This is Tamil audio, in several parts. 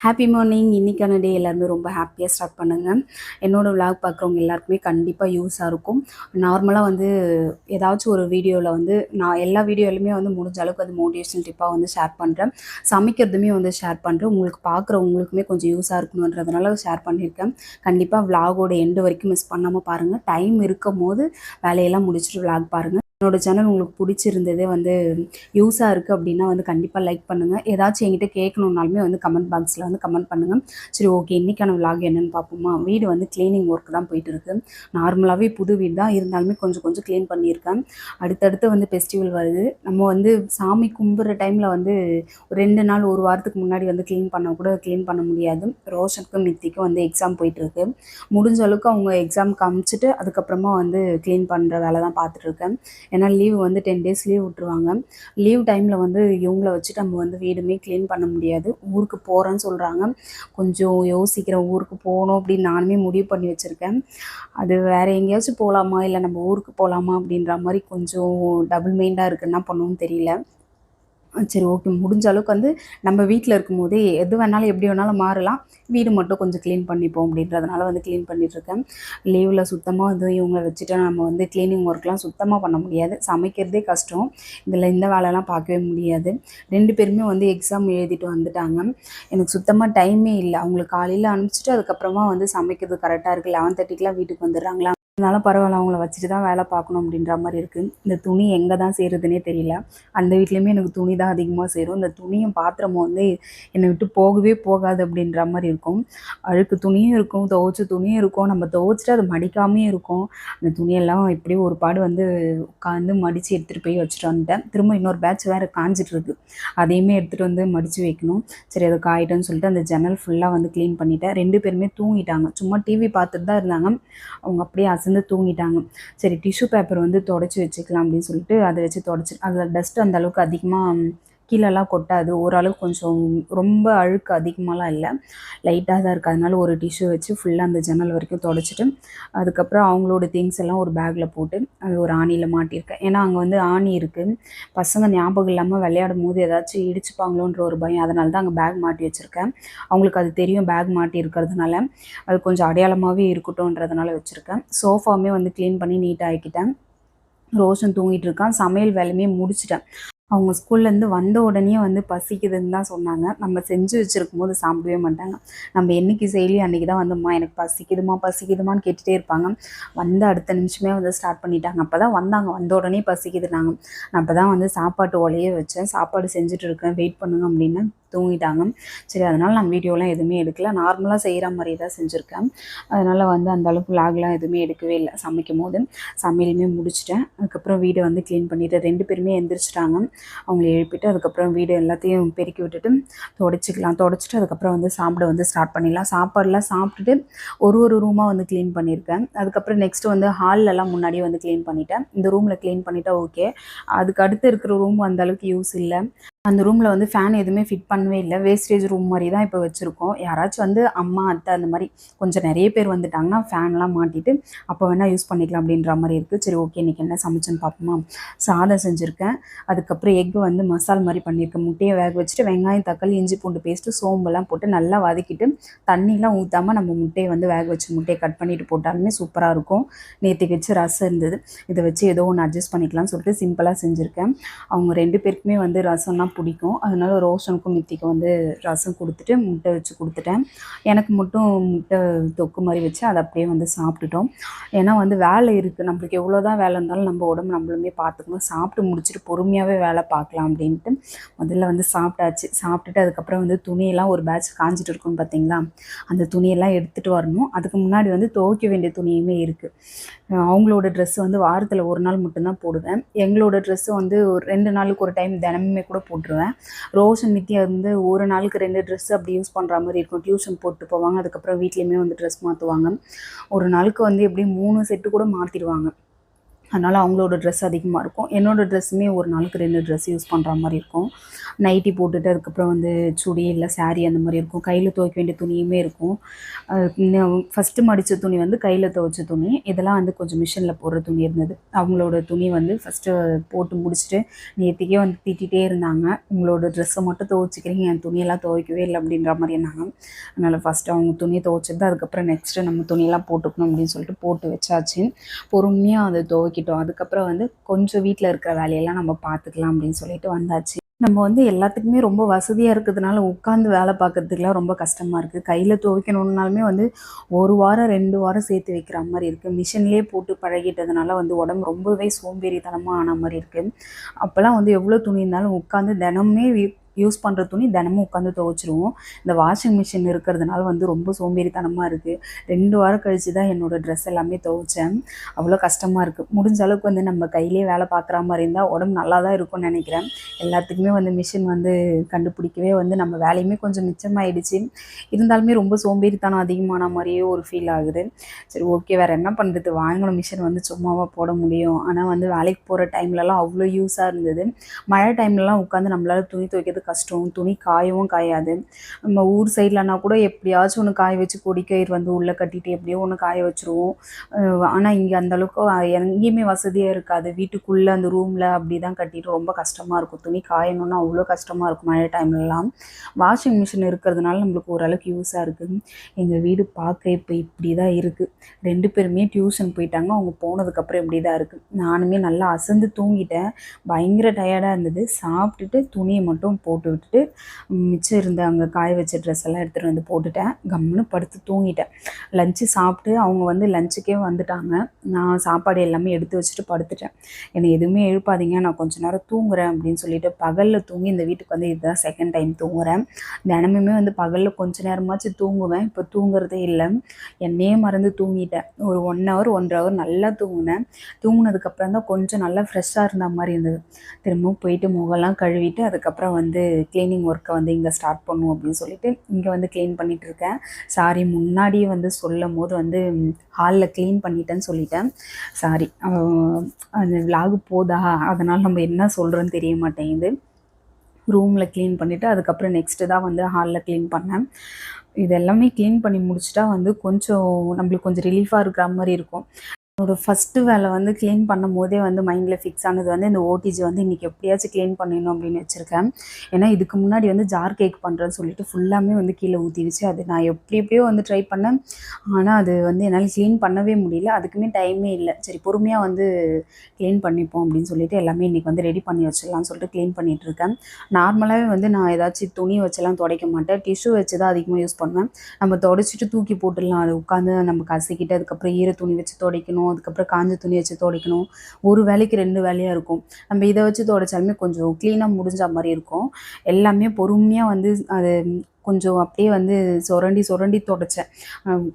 ஹாப்பி மார்னிங் இன்றைக்கான டே எல்லாருமே ரொம்ப ஹாப்பியாக ஸ்டார்ட் பண்ணுங்கள் என்னோடய விளாக் பார்க்குறவங்க எல்லாருக்குமே கண்டிப்பாக யூஸாக இருக்கும். நார்மலாக வந்து ஏதாச்சும் ஒரு வீடியோவில் வந்து நான் எல்லா வீடியோலையுமே வந்து முடிஞ்ச அளவுக்கு அது மோட்டிவேஷனல் டிப்பாக வந்து ஷேர் பண்ணுறேன் சமைக்கிறதுமே வந்து ஷேர் பண்ணுறேன் உங்களுக்கு பார்க்குறவங்களுக்குமே கொஞ்சம் யூஸாக இருக்கணுன்றதுனால ஷேர் பண்ணியிருக்கேன். கண்டிப்பாக விளாகோட எண்டு வரைக்கும் மிஸ் பண்ணாமல் பாருங்கள் டைம் இருக்கும் போது வேலையெல்லாம் முடிச்சுட்டு விளாக் பாருங்கள் என்னோடய சேனல் உங்களுக்கு பிடிச்சிருந்ததே வந்து யூஸாக இருக்குது அப்படின்னா வந்து கண்டிப்பாக லைக் பண்ணுங்கள் ஏதாச்சும் என்கிட்ட கேட்கணுன்னாலுமே வந்து கமெண்ட் பாக்ஸில் வந்து கமெண்ட் பண்ணுங்கள் சரி ஓகே இன்றைக்கான விலாக் என்னென்னு பார்ப்போமா? வீடு வந்து க்ளீனிங் ஒர்க் தான் போயிட்டுருக்கு நார்மலாகவே புது வீடு தான். இருந்தாலுமே கொஞ்சம் கொஞ்சம் க்ளீன் பண்ணியிருக்கேன். அடுத்தடுத்து வந்து ஃபெஸ்டிவல் வருது. நம்ம வந்து சாமி கும்பிட்ற டைமில் வந்து ஒரு ரெண்டு நாள் ஒரு வாரத்துக்கு முன்னாடி வந்து க்ளீன் பண்ண கூட க்ளீன் பண்ண முடியாது. ரோஷனுக்கும் மித்திக்கும் வந்து எக்ஸாம் போயிட்டுருக்கு முடிஞ்ச அளவுக்கு அவங்க எக்ஸாம் காமிச்சிட்டு அதுக்கப்புறமா வந்து க்ளீன் பண்ணுற வேலை தான் பார்த்துட்ருக்கேன் ஏன்னா லீவ் வந்து டென் டேஸ் லீவ் விட்ருவாங்க லீவ் டைமில் வந்து இவங்கள வச்சுட்டு நம்ம வந்து வீடுமே க்ளீன் பண்ண முடியாது. ஊருக்கு போகிறேன்னு சொல்கிறாங்க கொஞ்சம் யோசிக்கிறேன் ஊருக்கு போகணும் அப்படின்னு நானுமே முடிவு பண்ணி வச்சுருக்கேன். அது வேறு எங்கேயாச்சும் போகலாமா இல்லை நம்ம ஊருக்கு போகலாமா அப்படின்ற மாதிரி கொஞ்சம் டபுள் மைண்டாக இருக்குன்னா என்ன தெரியல. சரி ஓகே முடிஞ்ச அளவுக்கு வந்து நம்ம வீட்டில் இருக்கும்போதே எது வேணாலும் எப்படி வேணாலும் மாறலாம். வீடு மட்டும் கொஞ்சம் க்ளீன் பண்ணிப்போம் அப்படின்றதுனால வந்து க்ளீன் பண்ணிகிட்ருக்கேன் லீவில் சுத்தமாக வந்து இவங்க வச்சுட்டு நம்ம வந்து க்ளீனிங் ஒர்க்லாம் சுத்தமாக பண்ண முடியாது. சமைக்கிறதே கஷ்டம். இதில் இந்த வேலைலாம் பார்க்கவே முடியாது. ரெண்டு பேருமே வந்து எக்ஸாம் எழுதிட்டு வந்துட்டாங்க. எனக்கு சுத்தமாக டைமே இல்லை. அவங்களுக்கு காலையில் அனுப்பிச்சிட்டு அதுக்கப்புறமா வந்து சமைக்கிறது கரெக்டாக இருக்குது லெவன் தேர்ட்டிக்கெலாம் வீட்டுக்கு வந்துடுறாங்களா இருந்தாலும் பரவாயில்ல அவங்கள வச்சுட்டு தான் வேலை பார்க்கணும் அப்படின்ற மாதிரி இருக்குது இந்த துணி எங்கே தான் செய்கிறதுனே தெரியல. அந்த வீட்லேயுமே எனக்கு துணி தான் அதிகமாக சேரும். இந்த துணியும் பாத்திரமும் வந்து என்னை விட்டு போகவே போகாது அப்படின்ற மாதிரி இருக்கும். அழுக்கு துணியும் இருக்கும் துவைச்ச துணியும் இருக்கும். நம்ம துவைச்சிட்டு அது மடிக்காமே இருக்கும். அந்த துணியெல்லாம் எப்படியும் ஒரு பாடு வந்து உட்காந்து மடித்து எடுத்துகிட்டு போய் வச்சுட்டு வந்துட்டேன். திரும்ப இன்னொரு பேட்ச் வேறு காஞ்சிட்ருக்கு அதையுமே எடுத்துகிட்டு வந்து மடித்து வைக்கணும். சரி அது காயிட்டோன்னு சொல்லிட்டு அந்த ஜன்னல் ஃபுல்லாக வந்து க்ளீன் பண்ணிட்டேன். ரெண்டு பேருமே தூங்கிட்டாங்க. சும்மா டிவி பார்த்துட்டு தான் இருந்தாங்க. அவங்க அப்படியே அசை அசந்து தூங்கிட்டாங்க. சரி டிஷ்யூ பேப்பர் வந்து தொடச்சி வச்சுக்கலாம் அப்படின்னு சொல்லிட்டு அதை வச்சு தொடச்சி அதில் டஸ்ட் அந்த அளவுக்கு அதிகமாக கீழெல்லாம் கொட்டாது. ஓரளவுக்கு கொஞ்சம் ரொம்ப அழுக்கு அதிகமாகலாம் இல்லை. லைட்டாக தான் இருக்குது அதனால ஒரு டிஷ்யூ வச்சு ஃபுல்லாக அந்த ஜன்னல் வரைக்கும் தொடச்சிட்டு அதுக்கப்புறம் அவங்களோட திங்ஸ் எல்லாம் ஒரு பேக்கில் போட்டு அது ஒரு ஆணியில் மாட்டியிருக்கேன். ஏன்னா அங்கே வந்து ஆணி இருக்குது பசங்க ஞாபகம் இல்லாமல் விளையாடும் போது ஏதாச்சும் இடிச்சுப்பாங்களோன்ற ஒரு பயம். அதனால தான் அங்கே பேக் மாட்டி வச்சுருக்கேன். அவங்களுக்கு அது தெரியும் பேக் மாட்டி இருக்கிறதுனால. அது கொஞ்சம் அடையாளமாகவே இருக்கட்டும்ன்றதுனால வச்சுருக்கேன். சோஃபாவுமே வந்து க்ளீன் பண்ணி நீட்டாக ஆக்கிட்டேன். ரோஷன் தூங்கிட்டு இருக்கான். சமையல் வேலையுமே முடிச்சிட்டேன். அவங்க ஸ்கூல்லேருந்து வந்த உடனே வந்து பசிக்குதுன்னு தான் சொன்னாங்க. நம்ம செஞ்சு வச்சுருக்கும் போது சாப்பிடவே மாட்டாங்க. நம்ம என்றைக்கு செய்யலையும் அன்றைக்கி தான் வந்தும்மா எனக்கு பசிக்குதுமா பசிக்குதுமான்னு கேட்டுகிட்டே இருப்பாங்க. வந்து அடுத்த நிமிஷமே வந்து ஸ்டார்ட் பண்ணிட்டாங்க. அப்போ தான் வந்தாங்க. வந்த உடனே பசிக்குதுனாங்க நான் அப்போ தான் வந்து சாப்பாட்டு ஒலையே வச்சேன். சாப்பாடு செஞ்சுட்டு இருக்கேன். வெயிட் பண்ணுங்க அப்படின்னு தூங்கிட்டாங்க. சரி அதனால் நான் வீடியோலாம் எதுவுமே எடுக்கல. நார்மலாக செய்கிற மாதிரி தான் செஞ்சுருக்கேன். அதனால் வந்து அந்த அளவுக்கு லாக்லாம் எதுவுமே எடுக்கவே இல்லை சமைக்கும் போது சமையலுமே முடிச்சிட்டேன். அதுக்கப்புறம் வீடை வந்து க்ளீன் பண்ணிவிட்டு ரெண்டு பேருமே எந்திரிச்சிட்டாங்க. அவங்கள எழுப்பிட்டு அதுக்கப்புறம் வீடு எல்லாத்தையும் பெருக்கி விட்டுட்டு தொடச்சிக்கலாம். தொடச்சிட்டு அதுக்கப்புறம் வந்து சாப்பிட வந்து ஸ்டார்ட் பண்ணிடலாம். சாப்பாடெலாம் சாப்பிட்டுட்டு ஒரு ஒரு ரூமாக வந்து க்ளீன் பண்ணியிருக்கேன். அதுக்கப்புறம் நெக்ஸ்ட்டு வந்து ஹால்லலாம் முன்னாடியே வந்து க்ளீன் பண்ணிட்டேன். இந்த ரூமில் க்ளீன் பண்ணிட்டா ஓகே அதுக்கு அடுத்து இருக்கிற ரூம் அந்தளவுக்கு யூஸ் இல்லை. அந்த ரூமில் வந்து ஃபேன் எதுவுமே ஃபிட் பண்ணவே இல்லை. வேஸ்டேஜ் ரூம் மாதிரி தான் இப்போ வச்சுருக்கோம். யாராச்சும் வந்து அம்மா அத்தை அந்த மாதிரி கொஞ்சம் நிறைய பேர் வந்துட்டாங்கன்னா ஃபேன்லாம் மாட்டிட்டு அப்போ வேணால் யூஸ் பண்ணிக்கலாம் அப்படின்ற மாதிரி இருக்குது சரி ஓகே இன்றைக்கி என்ன சமைச்சுன்னு பார்ப்போமா? சாதம் செஞ்சுருக்கேன். அதுக்கப்புறம் எக் வந்து மசால் மாதிரி பண்ணியிருக்கேன். முட்டையை வேக வச்சுட்டு வெங்காயம் தக்காளி இஞ்சி பூண்டு பேஸ்ட்டு சோம்பெல்லாம் போட்டு நல்லா வதக்கிட்டு தண்ணிலாம் ஊற்றாமல் நம்ம முட்டையை வந்து வேக வச்சு முட்டையை கட் பண்ணிவிட்டு போட்டாலுமே சூப்பராக இருக்கும். நேற்றுக்கு வச்சு ரசம் இருந்தது. இதை வச்சு ஏதோ ஒன்று அட்ஜஸ்ட் பண்ணிக்கலாம்னு சொல்லிட்டு சிம்பிளாக செஞ்சுருக்கேன். அவங்க ரெண்டு பேருக்குமே வந்து ரசம்லாம் பிடிக்கும். அதனால ரோஷனுக்கும் மித்திக்கும் வந்து ரசம் கொடுத்துட்டு முட்டை வச்சு கொடுத்துட்டேன். எனக்கு மட்டும் முட்டை தொக்கு மாதிரி வச்சு அதை அப்படியே வந்து சாப்பிட்டுட்டோம். ஏன்னா வந்து வேலை இருக்குது நம்மளுக்கு எவ்வளோ தான் வேலை இருந்தாலும் நம்ம உடம்பு நம்மளுமே பார்த்துக்கணும். சாப்பிட்டு முடிச்சுட்டு பொறுமையாகவே வேலை பார்க்கலாம் அப்படின்ட்டு முதல்ல வந்து சாப்பிட்டாச்சு. சாப்பிட்டுட்டு அதுக்கப்புறம் வந்து துணியெல்லாம் ஒரு பேட்ச் காஞ்சிட்டு இருக்கும்னு பார்த்தீங்களா? அந்த துணியெல்லாம் எடுத்துகிட்டு வரணும். அதுக்கு முன்னாடி வந்து துவைக்க வேண்டிய துணியுமே இருக்குது அவங்களோட ட்ரெஸ் வந்து வாரத்தில் ஒரு நாள் மட்டும்தான் போடுவேன். எங்களோட ட்ரெஸ்ஸு வந்து ஒரு ரெண்டு நாளுக்கு ஒரு டைம் தினமுமே கூட போட்டு விட்டுருவேன் ரோஷன் நித்யா வந்து ஒரு நாளுக்கு ரெண்டு ட்ரெஸ்ஸு அப்படி யூஸ் பண்ணுற மாதிரி இருக்கும். டியூஷன் போட்டு போவாங்க. அதுக்கப்புறம் வீட்லேயுமே வந்து ட்ரெஸ் மாற்றுவாங்க ஒரு நாளுக்கு வந்து எப்படியும் மூணு செட்டு கூட மாற்றிடுவாங்க அதனால் அவங்களோட ட்ரெஸ் அதிகமாக இருக்கும். என்னோடய ட்ரெஸ்ஸுமே ஒரு நாளுக்கு ரெண்டு ட்ரெஸ் யூஸ் பண்ணுற மாதிரி இருக்கும். நைட்டி போட்டுட்டு அதுக்கப்புறம் வந்து சுடி இல்லை saree அந்த மாதிரி இருக்கும். கையில் துவைக்க வேண்டிய துணியுமே இருக்கும். ஃபஸ்ட்டு மடித்த துணி வந்து கையில் துவைச்ச துணி. இதெல்லாம் வந்து கொஞ்சம் மிஷினில் போடுற துணி இருந்தது. அவங்களோட துணி வந்து ஃபஸ்ட்டு போட்டு முடிச்சுட்டு நேற்றுக்கே வந்து திட்டிகிட்டே இருந்தாங்க. உங்களோட ட்ரெஸ்ஸை மட்டும் துவைச்சிக்கிறீங்க. என் துணியெல்லாம் துவைக்கவே இல்லை அப்படின்ற மாதிரி இருந்தாங்க. அதனால் ஃபஸ்ட்டு அவங்க துணியை துவைச்சிட்டு அதுக்கப்புறம் நெக்ஸ்ட்டு நம்ம துணியெல்லாம் போட்டுக்கணும் அப்படின்னு சொல்லிட்டு போட்டு வச்சாச்சு. பொறுமையாக அதை துவைக்கிட்டோம். அதுக்கப்புறம் வந்து கொஞ்சம் வீட்டில் இருக்கிற வேலையெல்லாம் நம்ம பார்த்துக்கலாம் அப்படின்னு சொல்லிட்டு வந்தாச்சு. நம்ம வந்து எல்லாத்துக்குமே ரொம்ப வசதியாக இருக்கிறதுனால உட்காந்து வேலை பார்க்கறதுக்குலாம் ரொம்ப கஷ்டமாக இருக்குது கையில் துவைக்கணுன்னாலுமே வந்து ஒரு வாரம் ரெண்டு வாரம் சேர்த்து வைக்கிற மாதிரி இருக்குது மிஷின்லேயே போட்டு பழகிட்டதுனால வந்து உடம்பு ரொம்பவே சோம்பேறித்தனமாக ஆன மாதிரி இருக்குது அப்போல்லாம் வந்து எவ்வளோ துணி இருந்தாலும் உட்காந்து தினமுமே யூஸ் பண்ணுற துணி தினமும் உட்காந்து துவைச்சிருவோம். இந்த வாஷிங் மிஷின் இருக்கிறதுனால வந்து ரொம்ப சோம்பேறித்தனமாக இருக்குது ரெண்டு வாரம் கழித்து தான் என்னோடய ட்ரெஸ் எல்லாமே துவைச்சேன். அவ்வளோ கஷ்டமாக இருக்குது முடிஞ்ச அளவுக்கு வந்து நம்ம கையிலே வேலை பார்க்குற மாதிரி இருந்தால் உடம்பு நல்லா தான் இருக்கும்னு நினைக்கிறேன். எல்லாத்துக்குமே வந்து மிஷின் வந்து கண்டுபிடிக்கவே வந்து நம்ம வேலையுமே கொஞ்சம் மிச்சமாயிடுச்சு. இருந்தாலுமே ரொம்ப சோம்பேறித்தனம் அதிகமான மாதிரியே ஒரு ஃபீல் ஆகுது. சரி ஓகே வேறு என்ன பண்ணுறது வாங்கின மிஷின் வந்து சும்மாவாக போட முடியும். ஆனால் வந்து வேலைக்கு போகிற டைம்லலாம் அவ்வளோ யூஸாக இருந்தது. மழை டைம்லலாம் உட்காந்து நம்மளால் துணி துவைக்கிறது கஷ்டம் துணி காயவும் காயாது. நம்ம ஊர் சைட்லனா கூட எப்படியாச்சும் ஒன்று காய வச்சு கொடிக்கயிறு வந்து உள்ளே கட்டிட்டு எப்படியோ ஒன்று காய வச்சுருவோம். ஆனால் இங்கே அந்தளவுக்கு எங்கேயுமே வசதியாக இருக்காது. வீட்டுக்குள்ளே அந்த ரூமில் அப்படி தான் கட்டிட்டு ரொம்ப கஷ்டமாக இருக்கும். துணி காயணும்னா அவ்வளோ கஷ்டமாக இருக்கும் மழை டைம்லலாம் வாஷிங் மிஷின் இருக்கிறதுனால நம்மளுக்கு ஓரளவுக்கு யூஸாக இருக்குது எங்கள் வீடு பார்க்க இப்போ இப்படி தான் இருக்குது ரெண்டு பேருமே டியூஷன் போயிட்டாங்க. அவங்க போனதுக்கப்புறம் இப்படி தான் இருக்குது நானுமே நல்லா அசந்து தூங்கிட்டேன். பயங்கர டயர்டாக இருந்தது. சாப்பிட்டுட்டு துணியை மட்டும் போட்டு விட்டுட்டு மிச்சம் இருந்த அங்கே காய வச்ச ட்ரெஸ் எல்லாம் எடுத்துகிட்டு வந்து போட்டுட்டேன். கம்முன்னு படுத்து தூங்கிட்டேன். லஞ்சு சாப்பிட்டு அவங்க வந்து லஞ்சுக்கே வந்துட்டாங்க. நான் சாப்பாடு எல்லாமே எடுத்து வச்சுட்டு படுத்துட்டேன். என்னை எதுவுமே எழுப்பாதீங்க நான் கொஞ்ச நேரம் தூங்குறேன் அப்படின்னு சொல்லிட்டு பகலில் தூங்கி இந்த வீட்டுக்கு வந்து இதுதான் செகண்ட் டைம் தூங்குறேன். தினமுமே வந்து பகலில் கொஞ்ச நேரமாச்சும் தூங்குவேன். இப்போ தூங்குறதே இல்லை. என்னையே மறந்து தூங்கிட்டேன். ஒரு ஒன் ஹவர் ஒன்றரை ஹவர் நல்லா தூங்கினேன். தூங்கினதுக்கப்புறம் தான் கொஞ்சம் நல்லா ஃப்ரெஷ்ஷாக இருந்த மாதிரி இருந்தது. திரும்பவும் போயிட்டு முகம்லாம் கழுவிட்டு அதுக்கப்புறம் வந்து க்ளீனிங் ஒர்க்கை வந்து இங்கே ஸ்டார்ட் பண்ணும் அப்படின்னு சொல்லிட்டு இங்கே வந்து க்ளீன் பண்ணிட்டு இருக்கேன் சாரி முன்னாடியே வந்து சொல்லும் போது வந்து ஹாலில் க்ளீன் பண்ணிட்டேன்னு சொல்லிட்டேன். சாரி அந்த விலாகு போதா? அதனால் நம்ம என்ன சொல்கிறோன்னு தெரிய மாட்டேங்குது. ரூமில் க்ளீன் பண்ணிவிட்டு அதுக்கப்புறம் நெக்ஸ்ட்டு தான் வந்து ஹாலில் க்ளீன் பண்ணேன். இது எல்லாமே க்ளீன் பண்ணி முடிச்சிட்டா வந்து கொஞ்சம் நம்மளுக்கு கொஞ்சம் ரிலீஃபாக இருக்கிற மாதிரி இருக்கும். என்னோடய ஃபஸ்ட்டு வேலை வந்து க்ளீன் பண்ணும் போதே வந்து மைண்டில் ஃபிக்ஸ் ஆனது வந்து இந்த ஓடிஜி வந்து இன்றைக்கி எப்படியாச்சும் க்ளீன் பண்ணிடணும் அப்படின்னு வச்சுருக்கேன். ஏன்னா இதுக்கு முன்னாடி வந்து ஜார் கேக் பண்ணுறேன்னு சொல்லிட்டு ஃபுல்லாமே வந்து கீழே ஊற்றிடுச்சு அது நான் எப்படி எப்படியோ வந்து ட்ரை பண்ணேன். ஆனால் அது வந்து என்னால் க்ளீன் பண்ணவே முடியல. அதுக்குமே டைமே இல்லை. சரி பொறுமையாக வந்து க்ளீன் பண்ணிப்போம் அப்படின்னு சொல்லிட்டு எல்லாமே இன்றைக்கி வந்து ரெடி பண்ணி வச்சிடலாம்னு சொல்லிட்டு க்ளீன் பண்ணிகிட்ருக்கேன் நார்மலாகவே வந்து நான் ஏதாச்சும் துணி வச்செல்லாம் துடைக்க மாட்டேன். டிஷ்யூ வச்சு தான் அதிகமாக யூஸ் பண்ணுவேன். நம்ம துடைச்சிட்டு தூக்கி போட்டுடலாம். அது உட்காந்து நம்ம கசக்கிட்டு அதுக்கப்புறம் ஈர துணி வச்சு துடைக்கணும். அதுக்கப்புறம் காஞ்ச துணி வச்சு துடைக்கணும். ஒரு வேலைக்கு ரெண்டு வேலையாக இருக்கும். நம்ம இதை வச்சு துடைச்சாலுமே கொஞ்சம் க்ளீனாக முடிஞ்ச மாதிரி இருக்கும். எல்லாமே பொறுமையாக வந்து அது கொஞ்சம் அப்படியே வந்து சுரண்டி சுரண்டி துடைச்சேன்.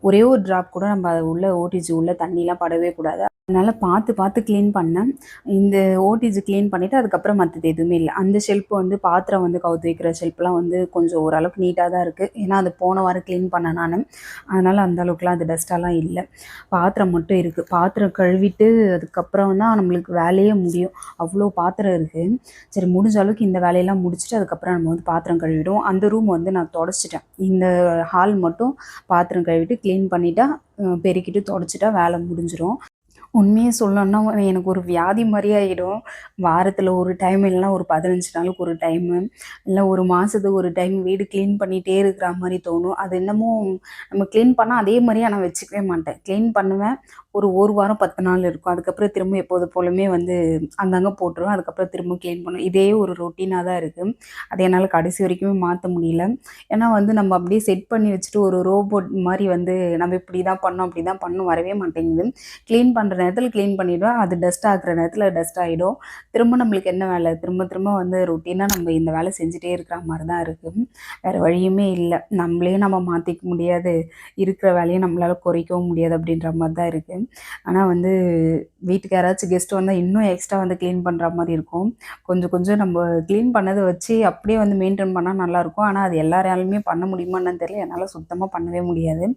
ஒரே ஒரு ட்ராப் கூட நம்ம அதை உள்ளே ஓடிஜி உள்ளே தண்ணிலாம் படவே கூடாது. அதனால் பார்த்து பார்த்து க்ளீன் பண்ணேன். இந்த ஓடிஜி க்ளீன் பண்ணிவிட்டு அதுக்கப்புறம் மற்றது எதுவுமே இல்லை. அந்த ஷெல்ஃப் வந்து பாத்திரம் வந்து கவுத்து வைக்கிற ஷெல்ப்லாம் வந்து கொஞ்சம் ஓரளவுக்கு நீட்டாக தான் இருக்குது ஏன்னா அது போன வாரம் க்ளீன் பண்ணேன் நான். அதனால் அந்த அளவுக்குலாம் அது டஸ்ட்டாலாம் இல்லை. பாத்திரம் மட்டும் இருக்குது பாத்திரம் கழுவிட்டு அதுக்கப்புறம் தான் நம்மளுக்கு வேலையே முடியும். அவ்வளோ பாத்திரம் இருக்குது சரி முடிஞ்ச அளவுக்கு இந்த வேலையெல்லாம் முடிச்சுட்டு அதுக்கப்புறம் நம்ம வந்து பாத்திரம் கழுவிடுவோம். அந்த ரூம் வந்து நான் தொடச்சிட்டேன். இந்த ஹால் மட்டும் பாத்திரம் கழுவிட்டு க்ளீன் பண்ணிட்டா பெருக்கிட்டு தொடச்சிட்டா வேலை முடிஞ்சிடும் உண்மையை சொல்லணும்னா எனக்கு ஒரு வியாதி மாதிரி ஆகிடும் வாரத்தில் ஒரு டைம் இல்லைனா ஒரு பதினஞ்சு நாளுக்கு ஒரு டைமு இல்லை ஒரு மாதத்துக்கு ஒரு டைம் வீடு க்ளீன் பண்ணிகிட்டே இருக்கிற மாதிரி தோணும். அது என்னமோ நம்ம க்ளீன் பண்ணால் அதே மாதிரியே நான் வச்சுக்கவே மாட்டேன். க்ளீன் பண்ணுவேன். ஒரு ஒரு வாரம் பத்து நாள் இருக்கும். அதுக்கப்புறம் திரும்ப எப்போது போலுமே வந்து அங்கங்கே போட்டுருவேன் அதுக்கப்புறம் திரும்ப க்ளீன் பண்ணுவேன் இதே ஒரு ரொட்டீனாக தான் இருக்குது அதை என்னால் கடைசி வரைக்குமே மாற்ற முடியல. ஏன்னா வந்து நம்ம அப்படியே செட் பண்ணி வச்சுட்டு ஒரு ரோபோட் மாதிரி வந்து நம்ம இப்படி தான் பண்ணோம் அப்படி தான் பண்ணணும் வரவே மாட்டேங்குது. க்ளீன் பண்ணுற நேரத்தில் க்ளீன் பண்ணிவிடுவேன் அது டஸ்ட் ஆகுற நேரத்தில் டஸ்ட் ஆகிடும் திரும்ப நம்மளுக்கு என்ன வேலை? திரும்ப திரும்ப வந்து ரொட்டீனாக நம்ம இந்த வேலை செஞ்சுட்டே இருக்கிற மாதிரி தான் இருக்குது வேறு வழியுமே இல்லை. நம்மளே நம்ம மாற்றிக்க முடியாது. இருக்கிற வேலையை நம்மளால் குறைக்கவும் முடியாது அப்படின்ற மாதிரி தான் இருக்குது ஆனால் வந்து வீட்டுக்கு யாராச்சும் கெஸ்ட் வந்தால் இன்னும் எக்ஸ்ட்ரா வந்து க்ளீன் பண்ணுற மாதிரி இருக்கும். கொஞ்சம் கொஞ்சம் நம்ம க்ளீன் பண்ணதை வச்சு அப்படியே வந்து மெயின்டைன் பண்ணால் நல்லாயிருக்கும் ஆனால் அது எல்லாராலுமே பண்ண முடியுமான்னு தெரியல. என்னால் சுத்தமாக பண்ணவே முடியாது.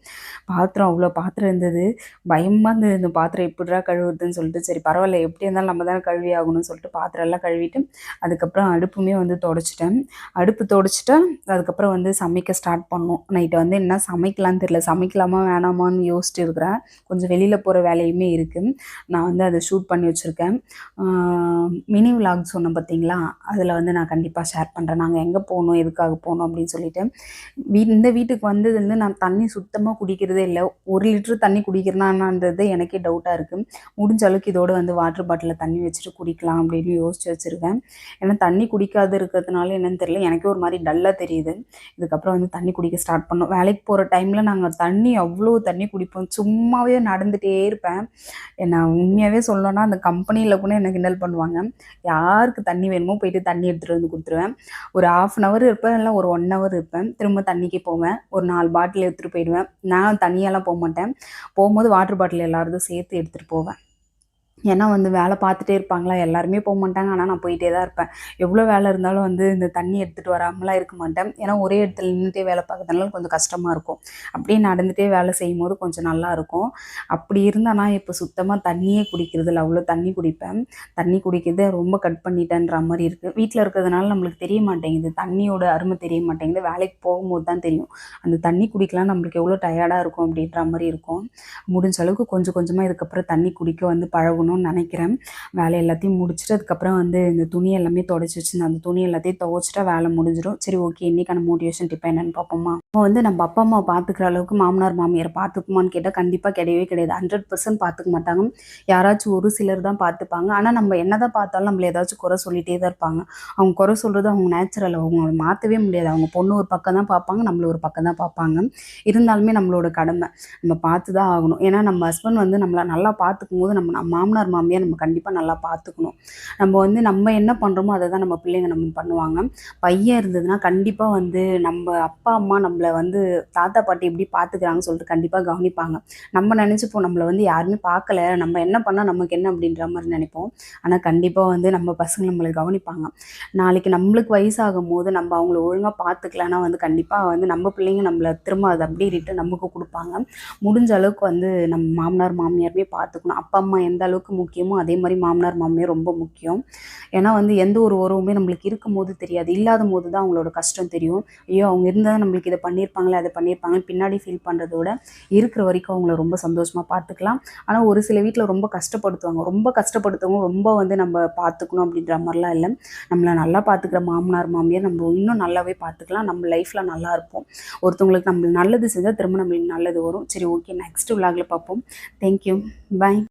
பாத்திரம் அவ்வளோ பாத்திரம் இருந்தது. பயமாக இருந்தது. இந்த பாத்திரம் எப்படிடா கழுவுறதுன்னு சொல்லிட்டு சரி பரவாயில்ல. எப்படி இருந்தாலும் நம்ம தானே கழுவி ஆகணும்னு சொல்லிட்டு பாத்திரம் எல்லாம் கழுவிட்டு அதுக்கப்புறம் அடுப்புமே வந்து தொடச்சிட்டேன். அடுப்பு தொடச்சிட்டா அதுக்கப்புறம் வந்து சமைக்க ஸ்டார்ட் பண்ணோம். நைட்டு வந்து என்ன சமைக்கலான்னு தெரியல. சமைக்கலாமா வேணாமான்னு யோசிச்சுட்டு இருக்கிறேன். கொஞ்சம் வெளியில் போகிற வேலையுமே இருக்குது நான் வந்து அதை ஷூட் பண்ணி வச்சுருக்கேன். மினி விலாக் சொன்னேன் பார்த்தீங்களா? அதில் வந்து நான் கண்டிப்பாக ஷேர் பண்ணுறேன் நாங்கள் எங்கே போகணும் எதுக்காக போகணும் அப்படின்னு சொல்லிட்டு. வீ இந்த வீட்டுக்கு வந்ததுலேருந்து நான் தண்ணி சுத்தமாக குடிக்கிறதே இல்லை. ஒரு லிட்டரு தண்ணி குடிக்கிறேனான்றது எனக்கே டவுட்டாக இருக்குது முடிஞ்ச அளவுக்கு இதோடு வந்து வாட்டர் பாட்டிலில் தண்ணி வச்சுட்டு குடிக்கலாம் அப்படின்னு யோசிச்சு வச்சுருக்கேன். ஏன்னா தண்ணி குடிக்காது இருக்கிறதுனால என்னன்னு தெரியல. எனக்கே ஒரு மாதிரி டல்லாக தெரியுது. இதுக்கப்புறம் வந்து தண்ணி குடிக்க ஸ்டார்ட் பண்ணோம். வேலைக்கு போகிற டைமில் நாங்கள் தண்ணி அவ்வளோ தண்ணி குடிப்போம். சும்மாவே நடந்துகிட்டே இருப்பேன் நான் உண்மையாகவே சொல்லணும்னா அந்த கம்பெனியில் கூட என்ன கிண்டல் பண்ணுவாங்க. யாருக்கு தண்ணி வேணுமோ போயிட்டு தண்ணி எடுத்துகிட்டு வந்து கொடுத்துருவேன். ஒரு ஆஃப் அன் ஹவர் இருப்பேன் இல்லை ஒரு ஒன் ஹவர் இருப்பேன். திரும்ப தண்ணிக்கு போவேன். ஒரு நாலு பாட்டில் எடுத்துகிட்டு போயிடுவேன். நான் தனியாலாம் போக மாட்டேன். போகும்போது வாட்டர் பாட்டில் எல்லாருக்கும் சேர்த்து எடுத்துகிட்டு போவேன். ஏன்னா வந்து வேலை பார்த்துட்டே இருப்பாங்களா? எல்லாருமே போக மாட்டாங்க. ஆனால் நான் போயிட்டே தான் இருப்பேன். எவ்வளோ வேலை இருந்தாலும் வந்து இந்த தண்ணி எடுத்துகிட்டு வராமலாம் இருக்க மாட்டேன். ஏன்னா ஒரே இடத்துல நின்றுட்டே வேலை பார்க்கறதுனால கொஞ்சம் கஷ்டமாக இருக்கும். அப்படியே நடந்துகிட்டே வேலை செய்யும் போது கொஞ்சம் நல்லா இருக்கும். அப்படி இருந்தால் நான் இப்போ சுத்தமாக தண்ணியே குடிக்கிறது இல்லை. அவ்வளோ தண்ணி குடிப்பேன். தண்ணி குடிக்கிறது ரொம்ப கட் பண்ணிட்டேன்ற மாதிரி இருக்குது வீட்டில் இருக்கிறதுனால நம்மளுக்கு தெரிய மாட்டேங்குது. தண்ணியோட அருமை தெரிய மாட்டேங்குது. வேலைக்கு போகும்போது தான் தெரியும். அந்த தண்ணி குடிக்கலாம். நம்மளுக்கு எவ்வளோ டயர்டாக இருக்கும் அப்படின்ற மாதிரி இருக்கும். முடிஞ்ச அளவுக்கு கொஞ்சம் கொஞ்சமாக இதுக்கப்புறம் தண்ணி குடிக்க வந்து பழகணும். பண்ணணும்னு நினைக்கிறேன். வேலை எல்லாத்தையும் முடிச்சுட்டு அதுக்கப்புறம் வந்து இந்த துணி எல்லாமே தொடச்சி வச்சுருந்தேன் அந்த துணி எல்லாத்தையும் துவச்சிட்டா வேலை முடிஞ்சிடும். சரி ஓகே இன்றைக்கான மோட்டிவேஷன் டிப் என்னன்னு பார்ப்போமா? இப்போ வந்து நம்ம அப்பா அம்மா பார்த்துக்கிற அளவுக்கு மாமனார் மாமியார் பார்த்துக்குமான்னு கேட்டால் கண்டிப்பாக கிடையவே கிடையாது. ஹண்ட்ரட் பர்சன்ட் பார்த்துக்க மாட்டாங்க. யாராச்சும் ஒரு சிலர் தான் பார்த்துப்பாங்க ஆனால் நம்ம என்ன தான் பார்த்தாலும் நம்மள ஏதாச்சும் குறை சொல்லிகிட்டே தான் இருப்பாங்க. அவங்க குறை சொல்கிறது அவங்க நேச்சுரல் அவங்க மாற்றவே முடியாது. அவங்க பொண்ணு ஒரு பக்கம் தான் பார்ப்பாங்க நம்மள ஒரு பக்கம் தான் பார்ப்பாங்க இருந்தாலுமே நம்மளோட கடமை. நம்ம பார்த்து தான் ஆகணும். ஏன்னா நம்ம ஹஸ்பண்ட் வந்து நம்மளை நல்லா பார்த்துக்கும் போது நம்ம மாமனார் மாமனார் மாமியார் நம்ம கண்டிப்பாக நல்லா பார்த்துக்கணும் நம்ம வந்து நம்ம என்ன பண்ணுறோமோ அதை தான் நம்ம பிள்ளைங்க நம்ம பண்ணுவாங்க. பையன் இருந்ததுன்னா கண்டிப்பாக வந்து நம்ம அப்பா அம்மா நம்மளை வந்து தாத்தா பாட்டி எப்படி பார்த்துக்கிறாங்கன்னு சொல்லிட்டு கண்டிப்பாக கவனிப்பாங்க. நம்ம நினச்சிப்போம் நம்மளை வந்து யாருமே பார்க்கல நம்ம என்ன பண்ணால் நமக்கு என்ன அப்படின்ற மாதிரி நினைப்போம். ஆனால் கண்டிப்பாக வந்து நம்ம பசங்க நம்மளை கவனிப்பாங்க. நாளைக்கு நம்மளுக்கு வயசாகும் போது நம்ம அவங்கள ஒழுங்காக பார்த்துக்கலன்னா வந்து கண்டிப்பாக வந்து நம்ம பிள்ளைங்க நம்மளை திரும்ப அதை அப்படியே ரிட்டன் நமக்கு கொடுப்பாங்க. முடிஞ்ச அளவுக்கு வந்து நம்ம மாமனார் மாமியாருமே பார்த்துக்கணும் அப்பா அம்மா எந்த அளவுக்கு முக்கியமோ அதே மாதிரி மாமனார் மாமியார் ரொம்ப முக்கியம். ஏன்னா வந்து எந்த ஒரு உறவுமே நம்மளுக்கு இருக்கும் போது தெரியாது. இல்லாத போது தான் அவங்களோட கஷ்டம் தெரியும். ஐயோ அவங்க இருந்தால் நம்மளுக்கு இதை பண்ணியிருப்பாங்களே அதை பண்ணியிருப்பாங்க பின்னாடி ஃபீல் பண்ணுறதோட இருக்கிற வரைக்கும் அவங்கள ரொம்ப சந்தோஷமாக பார்த்துக்கலாம். ஆனால் ஒரு சில வீட்டில் ரொம்ப கஷ்டப்படுத்துவாங்க. ரொம்ப கஷ்டப்படுத்துவங்க ரொம்ப வந்து நம்ம பார்த்துக்கணும் அப்படின்ற மாதிரிலாம் இல்லை. நம்மளை நல்லா பார்த்துக்கிற மாமனார் மாமியார் நம்ம இன்னும் நல்லாவே பார்த்துக்கலாம். நம்ம லைஃப்பில் நல்லா இருப்போம். ஒருத்தவங்களுக்கு நம்ம நல்லது செஞ்சால் திரும்ப நம்மளுக்கு நல்லது வரும். சரி ஓகே நெக்ஸ்ட் விலாகில் பார்ப்போம். Thank you bye